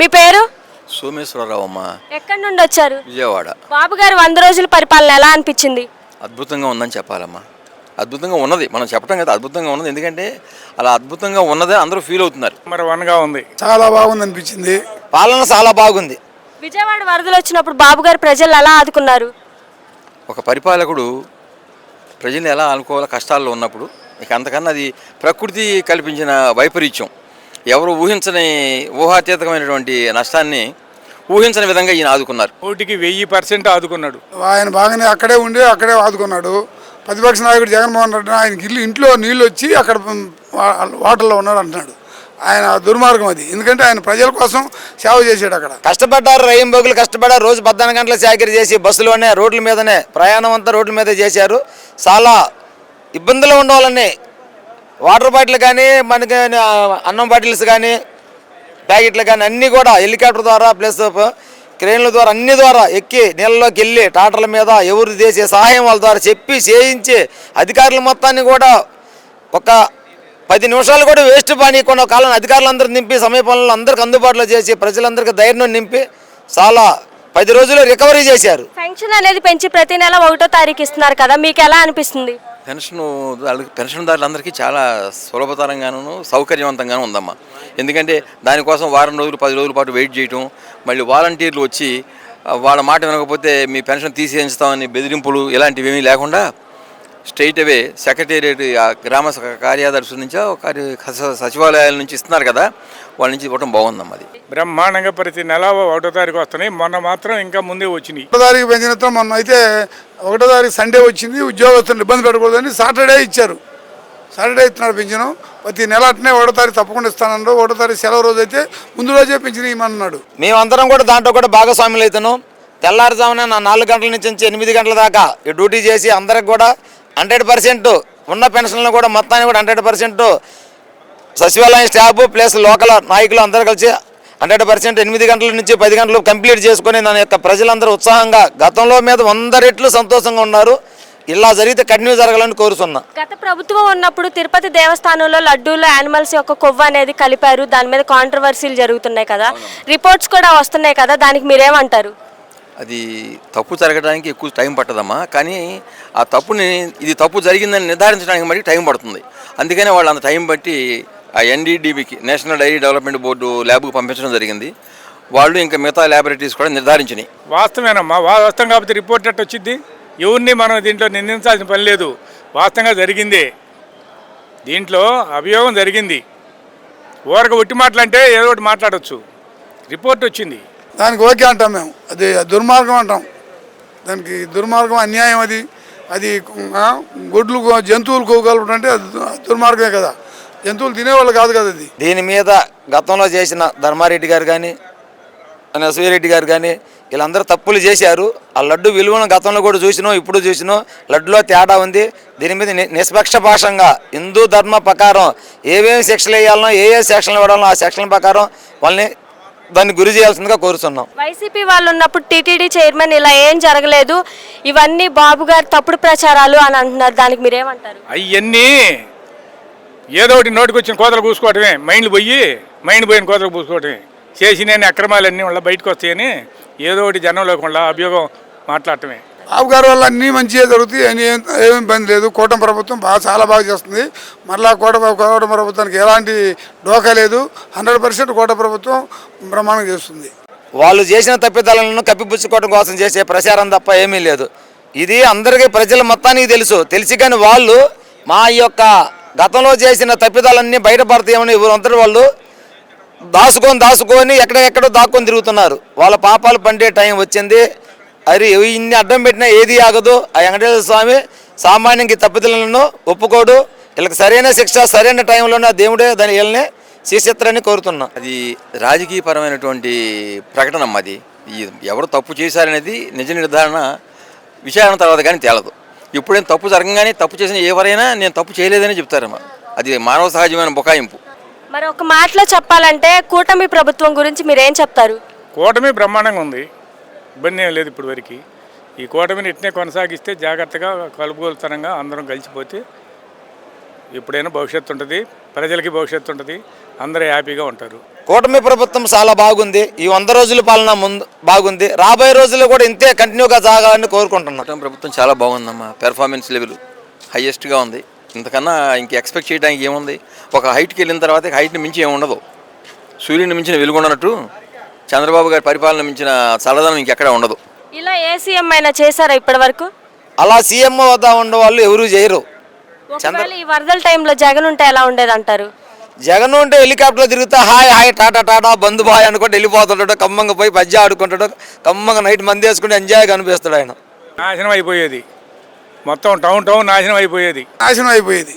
మీ పేరు? సోమేశ్వరరావు అమ్మ ఎక్కడి నుండి వచ్చారు? విజయవాడ. బాబు గారు వంద రోజుల పరిపాలన ఎలా అనిపించింది? అద్భుతంగా ఉందని చెప్పాలమ్మా. అద్భుతంగా ఉన్నది. మనం చెప్పడం కదా అద్భుతంగా ఉన్నది. ఎందుకంటే అలా అద్భుతంగా ఉన్నదే అందరూ ఫీల్ అవుతున్నారు. నెంబర్ వన్గా ఉంది. చాలా బాగుంది అనిపించింది. పాలన చాలా బాగుంది. విజయవాడ వరదలు వచ్చినప్పుడు బాబు గారు ప్రజలు ఎలా ఆదుకున్నారు? ఒక పరిపాలకుడు ప్రజల్ని ఎలా అనుకోవాలో కష్టాల్లో ఉన్నప్పుడు ఇక అంతకన్నా అది ప్రకృతి కల్పించిన వైపరీత్యం. ఎవరు ఊహించని ఊహాతీతమైనటువంటి నష్టాన్ని ఊహించని విధంగా ఈయన ఆదుకున్నారు. నూటికి వెయ్యి పర్సెంట్ ఆదుకున్నాడు. ఆయన బాగానే అక్కడే ఉండి అక్కడే ఆదుకున్నాడు. ప్రతిపక్ష నాయకుడు జగన్మోహన్ రెడ్డి ఆయనకి ఇల్లు ఇంట్లో నీళ్ళు వచ్చి అక్కడ వాటర్లో ఉన్నాడు అంటున్నాడు. ఆయన దుర్మార్గం అది. ఎందుకంటే ఆయన ప్రజల కోసం సేవ చేశాడు అక్కడ. కష్టపడ్డారు రైం బోగులు కష్టపడ్డారు. రోజు పద్నాలుగు గంటల చాకరీ చేసి బస్సులోనే రోడ్ల మీదనే ప్రయాణం అంతా రోడ్ల మీద చేశారు. చాలా ఇబ్బందులు ఉండవాలని వాటర్ బాటిల్ కానీ మనకి అన్నం బాటిల్స్ కానీ ప్యాకెట్లు కానీ అన్నీ కూడా హెలికాప్టర్ ద్వారా ప్లస్ క్రేన్ల ద్వారా అన్ని ద్వారా ఎక్కి నీళ్ళలోకి వెళ్ళి టాటర్ల మీద ఎవరు చేసే సహాయం వాళ్ళ ద్వారా చెప్పి చేయించి అధికారుల మొత్తాన్ని కూడా ఒక పది నిమిషాలు కూడా వేస్ట్ పానీయకుండా కాలం అధికారులందరూ నింపి సమీపంలో అందరికి అందుబాటులో చేసి ప్రజలందరికీ ధైర్యం నింపి చాలా పది రోజులు రికవరీ చేశారు. పెన్షన్ అనేది పెంచి ప్రతి నెల ఒకటో తారీఖు ఇస్తున్నారు కదా మీకు ఎలా అనిపిస్తుంది? పెన్షన్ పెన్షన్దారులందరికీ చాలా సులభతరంగాను సౌకర్యవంతంగాను ఉందమ్మా. ఎందుకంటే దానికోసం వారం రోజులు పది రోజుల పాటు వెయిట్ చేయటం మళ్ళీ వాలంటీర్లు వచ్చి వాళ్ళ మాట వినకపోతే మీ పెన్షన్ తీసేయించుతామని బెదిరింపులు ఇలాంటివి ఏమీ లేకుండా స్ట్రైట్ అవే సెక్రటేరియట్ ఆ గ్రామ స- కార్యదర్శి నుంచో స- సచివాలయాల నుంచి ఇస్తున్నారు కదా వాళ్ళ నుంచి ఇవ్వడం బాగుందమ్మా అది. బ్రహ్మాండంగా ప్రతి నెల ఒకటో తారీఖు వస్తున్నాయి. మొన్న మాత్రం ఇంకా ముందే వచ్చినాయి. ఒకటో తారీఖు పెంచినంత మొన్న అయితే ఒకటో తారీఖు సండే వచ్చింది. ఉద్యోగస్తులు ఇబ్బంది పెట్టకూడదని సాటర్డే ఇచ్చారు. సాటర్డే ఇస్తున్నారు పెంచను. ప్రతి నెల అట్నే ఒకటో తారీఖు తప్పకుండా ఇస్తానన్నారు. ఒకటో తారీఖు సెలవు రోజు అయితే ముందు రోజే పెంచిన ఇమ్మన్నాడు మేమందరం కూడా దాంట్లో కూడా భాగస్వాములు అవుతున్నాం. తెల్లారుజామున నా నాలుగు గంటల నుంచి నుంచి ఎనిమిది గంటల దాకా ఈ డ్యూటీ చేసి అందరికి కూడా హండ్రెడ్ పర్సెంట్ ఉన్న పెన్షన్లు కూడా మొత్తాన్ని కూడా హండ్రెడ్ పర్సెంట్ సచివాలయం స్టాఫ్ ప్లస్ లోకల్ నాయకులు అందరూ కలిసి హండ్రెడ్ పర్సెంట్ ఎనిమిది గంటల నుంచి పది గంటలు కంప్లీట్ చేసుకొని దాని యొక్క ప్రజలందరూ ఉత్సాహంగా గతంలో మీద వంద రెట్లు సంతోషంగా ఉన్నారు. ఇలా జరిగితే కంటిన్యూ జరగాలని కోరుతున్నా గత ప్రభుత్వం ఉన్నప్పుడు తిరుపతి దేవస్థానంలో లడ్డూలో యానిమల్స్ యొక్క కొవ్వు అనేది కలిపారు. దాని మీద కాంట్రవర్సీలు జరుగుతున్నాయి కదా. రిపోర్ట్స్ కూడా వస్తున్నాయి కదా. దానికి మీరేమంటారు? అది తప్పు జరగడానికి ఎక్కువ టైం పట్టదమ్మా. కానీ ఆ తప్పుని ఇది తప్పు జరిగిందని నిర్ధారించడానికి మరి టైం పడుతుంది. అందుకనే వాళ్ళు అంత టైం బట్టి ఆ ఎన్డీడీబీకి నేషనల్ డైరీ డెవలప్మెంట్ బోర్డు ల్యాబ్కు పంపించడం జరిగింది. వాళ్ళు ఇంకా మిగతా ల్యాబొరేటరీస్ కూడా నిర్ధారించినాయి. వాస్తవేనమ్మా వాస్తవం కాబట్టి రిపోర్ట్ ఎట్ట వచ్చింది ఎవరిని మనం దీంట్లో నిందించాల్సిన పని లేదు. వాస్తవంగా జరిగిందే. దీంట్లో అభియోగం జరిగింది. ఊరక ఒట్టి మాటలంటే ఏదో ఒకటి మాట్లాడవచ్చు రిపోర్ట్ వచ్చింది. దానికి ఓకే అంటాం మేము. అది దుర్మార్గం అంటాం. దానికి దుర్మార్గం అన్యాయం అది. అది గుడ్లు గొడ్లు జంతువులు కోగలపడం అంటే దుర్మార్గమే కదా. జంతువులు తినేవాళ్ళు కాదు కదా అది. దీని మీద గతంలో చేసిన ధర్మారెడ్డి గారు కానీ సూర్యరెడ్డి గారు కానీ వీళ్ళందరూ తప్పులు చేశారు. ఆ లడ్డు విలువను గతంలో కూడా చూసినాం ఇప్పుడు చూసినాం. లడ్డులో తేడా ఉంది. దీని మీద ని- నిష్పక్షపాతంగా హిందూ ధర్మ ప్రకారం ఏమేమి శిక్షలు వేయాలనో ఏ ఏ సెక్షన్లు ఇవ్వడాలో ఆ సెక్షన్ల ప్రకారం వాళ్ళని దాన్ని గురి చేయాల్సిందిగా కోరుతున్నాం వైసీపీ వాళ్ళు ఉన్నప్పుడు టీటీడీ చైర్మన్ ఇలా ఏం జరగలేదు ఇవన్నీ బాబు గారు తప్పుడు ప్రచారాలు అని అంటున్నారు. దానికి మీరేమంటారు? అవన్నీ ఏదో ఒకటి నోటికి వచ్చిన కోతలు పూసుకోవటమే. మైండ్లు పోయి మైండ్ పోయిన కోతలు పూసుకోవటమే. చేసి నేను అక్రమాలన్నీ వాళ్ళ బయటకు వస్తాయని ఏదో ఒకటి జనం లేకుండా అభియోగం మాట్లాడటమే. బాబు గారి వల్ల అన్నీ మంచిగా జరుగుతాయి. అని ఏం ఇబ్బంది లేదు. కూటమి ప్రభుత్వం బాగా చాలా బాగా చేస్తుంది. మరలా కోట కోట ప్రభుత్వానికి ఎలాంటి డోకా లేదు. హండ్రెడ్ పర్సెంట్ కోట ప్రభుత్వం ప్రమాణం చేస్తుంది. వాళ్ళు చేసిన తప్పిదాలను కప్పిపుచ్చుకోవడం కోసం చేసే ప్రచారం తప్ప ఏమీ లేదు. ఇది అందరికీ ప్రజల మొత్తానికి తెలుసు. తెలిసి కానీ వాళ్ళు మా యొక్క గతంలో చేసిన తప్పిదాలన్నీ బయటపడతాయేమని ఎవరందరూ వాళ్ళు దాచుకొని దాచుకొని ఎక్కడెక్కడో దాక్కొని తిరుగుతున్నారు. వాళ్ళ పాపాలు పండే టైం వచ్చింది. అది ఇన్ని అడ్డం పెట్టినా ఏది ఆగదు. ఆ వెంకటేశ్వర స్వామి సామాన్యంకి తప్పిదలను ఒప్పుకోడు. వీళ్ళకి సరైన శిక్ష సరైన టైంలోనే ఆ దేవుడే దాని వీళ్ళని శిక్షిస్తారని కోరుతున్నాం. అది రాజకీయపరమైనటువంటి ప్రకటన అది. ఈ ఎవరు తప్పు చేశారనేది నిజ నిర్ధారణ విచారణ తర్వాత కానీ తేలదు. ఎప్పుడైనా తప్పు జరగగానే తప్పు చేసిన ఎవరైనా నేను తప్పు చేయలేదని చెప్తారమ్మా. అది మానవ సహజమైన బుకాయింపు. మరి ఒక మాటలో చెప్పాలంటే కూటమి ప్రభుత్వం గురించి మీరేం చెప్తారు? కూటమి బ్రహ్మాండంగా ఉంది. ఇబ్బంది ఏం లేదు ఇప్పుడు వరకు. ఈ కూటమిని ఇట్నే కొనసాగిస్తే జాగ్రత్తగా కలుపుగోలుతనంగా అందరం కలిసిపోతే ఎప్పుడైనా భవిష్యత్తు ఉంటుంది ప్రజలకి భవిష్యత్తు ఉంటుంది అందరూ హ్యాపీగా ఉంటారు. కూటమి ప్రభుత్వం చాలా బాగుంది ఈ వంద రోజుల పాలన ముందు బాగుంది రాబోయే రోజుల్లో కూడా ఇంతే కంటిన్యూగా సాగాలని కోరుకుంటున్నాం కూటమి ప్రభుత్వం చాలా బాగుందమ్మా పెర్ఫార్మెన్స్ లెవెల్ హైయెస్ట్గా ఉంది. ఇంతకన్నా ఇంక ఎక్స్పెక్ట్ చేయడానికి ఏముంది? ఒక హైట్కి వెళ్ళిన తర్వాత హైట్ని మించి ఏమి ఉండదు సూర్యుని మించిన వెలుగుండనట్టు చంద్రబాబు గారి పరిపాలన మించిన చల్లదనం ఇంకెక్కడ ఉండదు. ఇలా ఏ సీఎం అయినా చేశారా ఇప్పటి వరకు అలా సీఎం వద్ద ఉన్న వాళ్ళు ఎవరూ చేయరు. ఒకవేళ ఈ వరదల టైంలో జగన్ ఉంటే ఎలా ఉండేది అంటారు జగన్ ఉంటే హెలికాప్టర్లో తిరుగుతా హాయ్ హాయ్ టాటా టాటా బంధు బాయ్ అనుకుంటే వెళ్ళిపోతుంటాడు కమ్మంగా పోయి పజ్జా ఆడుకుంటాడు కమ్మంగా నైట్ మంది వేసుకుంటే ఎంజాయ్గా అనిపిస్తాడు ఆయన. నాశనం అయిపోయేది. మొత్తం టౌన్ టౌన్ నాశనం అయిపోయేది. నాశనం అయిపోయేది.